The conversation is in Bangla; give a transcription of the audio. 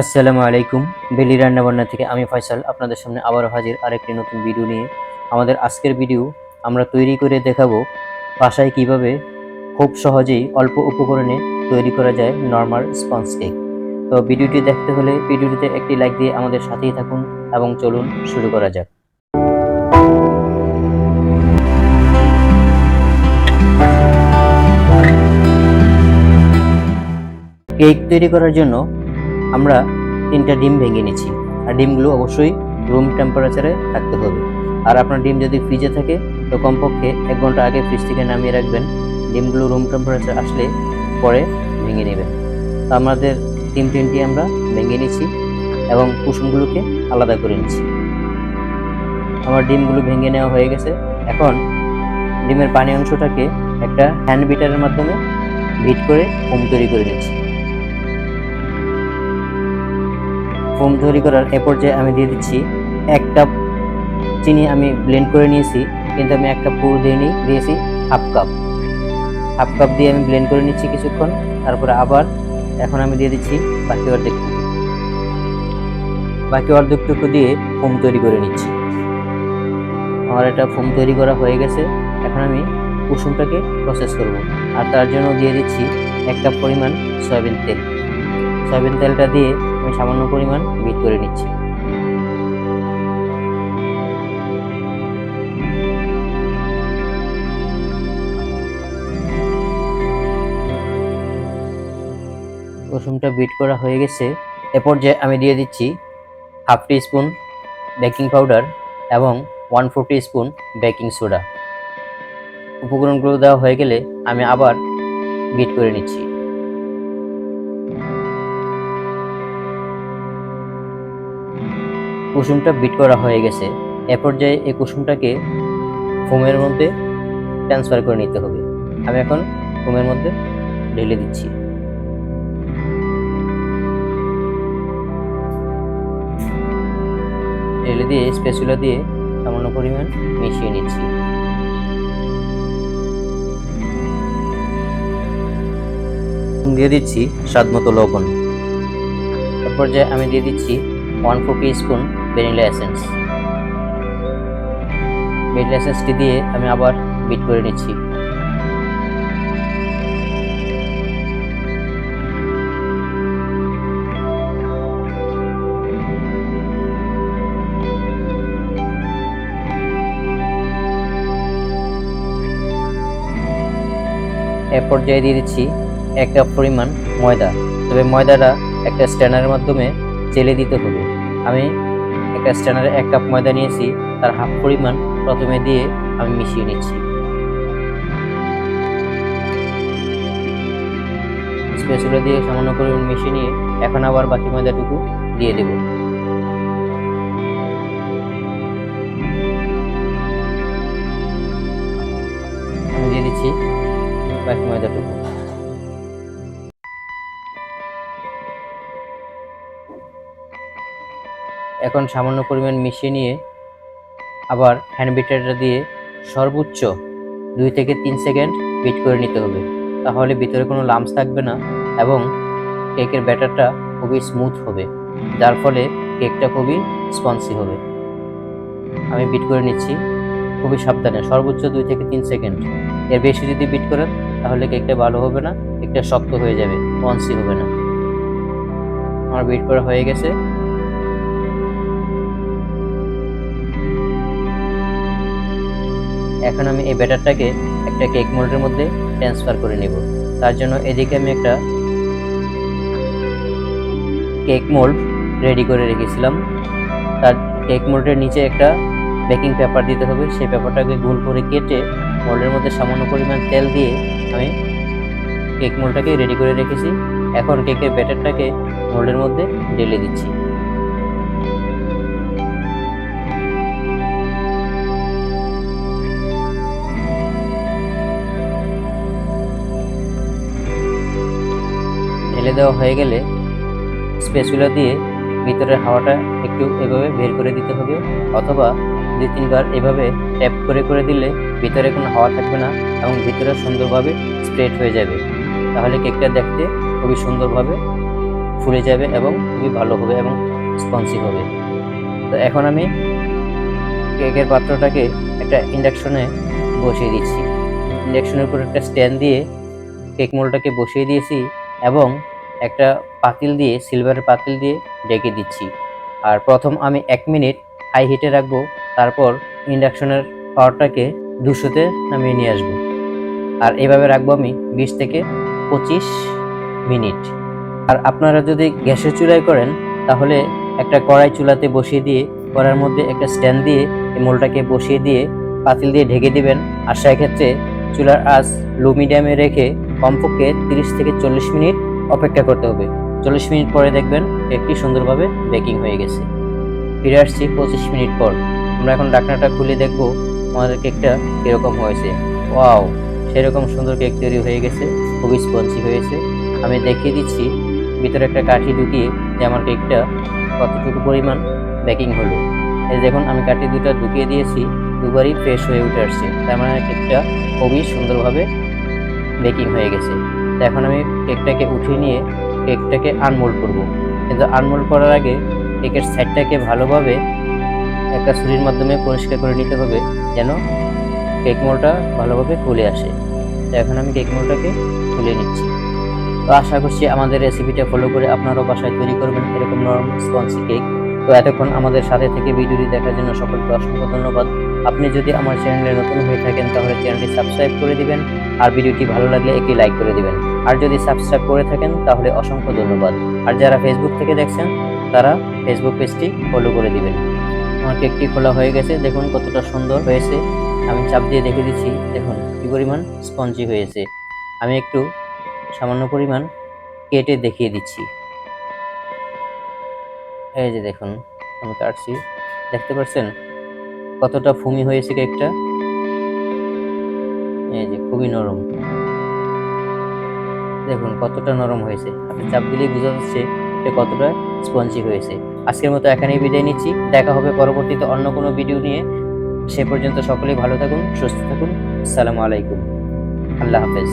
আসসালামু আলাইকুম। বেলি রান্নাবান্না থেকে আমি ফয়সাল আপনাদের সামনে আবারও হাজির আরেকটি নতুন ভিডিও নিয়ে। আমাদের আজকের ভিডিও আমরা তৈরি করে দেখাবো বাসায় কীভাবে খুব সহজেই অল্প উপকরণে তৈরি করা যায় নর্মাল স্পঞ্জ কেক। তো ভিডিওটি দেখতে হলে ভিডিওটিতে একটি লাইক দিয়ে আমাদের সাথেই থাকুন এবং চলুন শুরু করা যাক। কেক তৈরি করার জন্য আমরা তিনটা ডিম ভেঙে নিচ্ছি আর ডিমগুলো অবশ্যই রুম টেম্পারেচারে থাকতে হবে। আর আপনার ডিম যদি ফ্রিজে থাকে, তো কমপক্ষে এক ঘণ্টা আগে ফ্রিজ থেকে নামিয়ে রাখবেন। ডিমগুলো রুম টেম্পারেচার আসলে পরে ভেঙে নেবেন। তো আমাদের ডিম তিনটি আমরা ভেঙে নিচ্ছি এবং কুসুমগুলোকে আলাদা করে নিচ্ছি আমার ডিমগুলো ভেঙে নেওয়া হয়ে গেছে। এখন ডিমের পানি অংশটাকে একটা হ্যান্ড বিটারের মাধ্যমে ভিট করে হোম তৈরি করে নিচ্ছি। ফোম তৈরি করার এ পর্যায়ে আমি দিয়ে দিচ্ছি, এক কাপ চিনি আমি ব্লেন্ড করে নিয়েছি, কিন্তু আমি এক কাপ পুরো দিইনি, দিয়েছি হাফ কাপ হাফ কাপ দিয়ে আমি ব্লেন্ড করে নিচ্ছি কিছুক্ষণ, তারপরে আবার এখন আমি দিয়ে দিচ্ছি বাকি অর্ধেকটুকু বাকি অর্ধেকটুকু দিয়ে ফোম তৈরি করে নিচ্ছি। আমার এটা ফোম তৈরি করা হয়ে গেছে, এখন আমি কুসুমটাকে প্রসেস করব। আর তার জন্য দিয়ে দিচ্ছি এক কাপ পরিমাণ সয়াবিন তেল। সয়াবিন তেলটা দিয়ে আমি সামান্য পরিমাণ বিট করে নিচ্ছি। রসুনটা বিট করা হয়ে গেছে। এ পর্যায়ে আমি দিয়ে দিচ্ছি half teaspoon baking powder এবং one four teaspoon baking soda. উপকরণগুলো দেওয়া হয়ে গেলে আমি আবার বিট করে নিচ্ছি। কুসুমটা বিট করা হয়ে গেছে। এ পর্যায়ে এই কুসুমটাকে ফোমের মধ্যে ট্রান্সফার করে নিতে হবে। আমি এখন ফোমের মধ্যে ঢেলে দিচ্ছি। ঢেলে দিয়ে স্পেসুলা দিয়ে সামান্য পরিমাণ মিশিয়ে নিচ্ছি। দিয়ে দিচ্ছি স্বাদ মতো লবণ। তারপর যে আমি দিয়ে দিচ্ছি one four spoon vanilla essence vanilla এসেন্সটি দিয়ে আমি আবার বিট করে নিচ্ছি। এ পর্যায়ে দিয়ে দিচ্ছি এক কাপ পরিমাণ ময়দা। তবে ময়দাটা একটা স্ট্যান্ডারের মাধ্যমে চেলে দিতে হবে। আমি একটা স্ট্যান্ডারে এক কাপ ময়দা নিয়েছি, তার হাফ পরিমাণ প্রথমে দিয়ে আমি মিশিয়ে নিচ্ছি। স্পেসুলা দিয়ে সামান্য পরিমাণ মিশিয়ে নিয়ে এখন আবার বাকি ময়দাটুকু দিয়ে দেব। দিয়ে দিচ্ছি বাকি ময়দাটুকু। এখন সামান্য পরিমাণ মিশিয়ে নিয়ে আবার হ্যান্ড বিটারটা দিয়ে সর্বোচ্চ দুই থেকে তিন সেকেন্ড বিট করে নিতে হবে। তাহলে ভিতরে কোনো লামস থাকবে না এবং কেকের ব্যাটারটা খুবই স্মুথ হবে, যার ফলে কেকটা খুবই স্পঞ্জি হবে। আমি বিট করে নিচ্ছি, খুবই সাবধানে, সর্বোচ্চ দুই থেকে তিন সেকেন্ড। এর বেশি যদি বিট করেন, তাহলে কেকটা ভালো হবে না কেকটা শক্ত হয়ে যাবে স্পঞ্জি হবে না। আমার বিট করা হয়ে গেছে। এখন আমি এই ব্যাটারটাকে একটা কেক মোল্ডের মধ্যে ট্রান্সফার করে নেব। তার জন্য এদিকে আমি একটা কেক মোল্ড রেডি করে রেখেছিলাম। তার কেক মোল্ডের নিচে একটা বেকিং পেপার দিতে হবে। সেই পেপারটাকে গোল করে কেটে মোল্ডের মধ্যে সামান্য পরিমাণ তেল দিয়ে আমি কেক মোল্ডটাকে রেডি করে রেখেছি। এখন কেকের ব্যাটারটাকে মোল্ডের মধ্যে ঢেলে দিচ্ছি। ঢেলে দেওয়া হয়ে গেলে স্পেসুলা দিয়ে ভিতরের হাওয়াটা একটু এভাবে বের করে দিতে হবে অথবা দু তিনবার এভাবে ট্যাপ করে করে দিলে ভিতরে কোনো হাওয়া থাকবে না এবং ভিতরে সুন্দরভাবে স্প্রেড হয়ে যাবে। তাহলে কেকটা দেখতে খুবই সুন্দরভাবে ফুলে যাবে এবং খুবই ভালো হবে এবং স্পঞ্জি হবে। তো এখন আমি কেকের পাত্রটাকে একটা ইন্ডাকশনে বসিয়ে দিচ্ছি। ইন্ডাকশনের উপর একটা স্ট্যান্ড দিয়ে কেক মোলটাকে বসিয়ে দিয়েছি এবং একটা পাতিল দিয়ে সিলভারের পাতিল দিয়ে ডেকে দিচ্ছি। আর প্রথম আমি এক মিনিট হাই হিটে রাখব, তারপর ইন্ডাকশনের পাওয়ারটাকে দুশোতে নামিয়ে নিয়ে আসব। আর এভাবে রাখব আমি বিশ থেকে পঁচিশ মিনিট। আর আপনারা যদি গ্যাসের চুলায় করেন, তাহলে একটা কড়াই চুলাতে বসিয়ে দিয়ে কড়ার মধ্যে একটা স্ট্যান্ড দিয়ে, এই মোলটাকে বসিয়ে দিয়ে পাতিল দিয়ে ঢেকে দিবেন। আর সেক্ষেত্রে চুলার আঁচ লো মিডিয়ামে রেখে কমপক্ষে তিরিশ থেকে চল্লিশ মিনিট অপেক্ষা করতে হবে। চল্লিশ মিনিট পরে দেখবেন কেকটি সুন্দরভাবে বেকিং হয়ে গেছে। ফিরে আসছি পঁচিশ মিনিট পর। আমরা এখন ঢাকনাটা খুলে দেখব আমাদের কেকটা কীরকম হয়েছে। ওয়াও, সেরকম সুন্দর কেক তৈরি হয়ে গেছে, খুবই স্পঞ্জি হয়েছে। আমি দেখিয়ে দিচ্ছি, ভিতরে একটা কাঠি ঢুকিয়ে যে আমার কেকটা কতটুকু পরিমাণ বেকিং হলো। এই দেখুন, আমি কাঠি দুটো ঢুকিয়ে দিয়েছি, দুবারই ফ্রেশ হয়ে উঠে আসছে। তার মানে কেকটা খুবই সুন্দরভাবে বেকিং হয়ে গেছে। তো এখন আমি কেকটাকে উঠিয়ে নিয়ে কেকটাকে আনমোল্ড করব। কিন্তু আনমোল্ড করার আগে কেকের সাইডটাকে ভালোভাবে একটা ছুরির মাধ্যমে পরিষ্কার করে নিতে হবে যেন কেক মোলটা ভালোভাবে খুলে আসে। তো এখন আমি কেক মোলটাকে খুলে নিচ্ছি। তো আশা করছি আমাদের রেসিপিটা ফলো করে আপনারাও বাসায় তৈরি করবেন এরকম নরম স্পঞ্জি কেক। তো এতক্ষণ আমাদের সাথে থেকে ভিডিওটি দেখার জন্য সকলকে অসংখ্য ধন্যবাদ। আপনি যদি আমার চ্যানেলে নতুন হয়ে থাকেন, তাহলে চ্যানেলটি সাবস্ক্রাইব করে দিবেন। আর ভিডিওটি ভালো লাগলে একটি লাইক করে দিবেন। আর যদি সাবস্ক্রাইব করে থাকেন, তাহলে অসংখ্য ধন্যবাদ। আর যারা ফেসবুক থেকে দেখছেন, তারা ফেসবুক পেজটি ফলো করে দিবেন। আমার কেকটি খোলা হয়ে গেছে, দেখুন কতটা সুন্দর হয়েছে। আমি চাপ দিয়ে দেখে দিচ্ছি, দেখুন কি পরিমাণ স্পঞ্জি হয়েছে। আমি একটু সামান্য পরিমাণ কেটে দেখিয়ে দিচ্ছি। এই যে দেখুন, আমি কাটছি। দেখতে পাচ্ছেন? কতটা ফুমি হয়েছে কেকটা এই যে, খুবই নরম। দেখুন কতটা নরম হয়েছে। আপনি চাপ দিলেই বোঝা যাচ্ছে এটা কতটা স্পঞ্জি হয়েছে। আজকের মতো এখানেই বিদায় নিচ্ছি। দেখা হবে পরবর্তীতে অন্য কোনো ভিডিও নিয়ে। সে পর্যন্ত সকলেই ভালো থাকুন, সুস্থ থাকুন। আসসালামু আলাইকুম। আল্লাহ হাফেজ।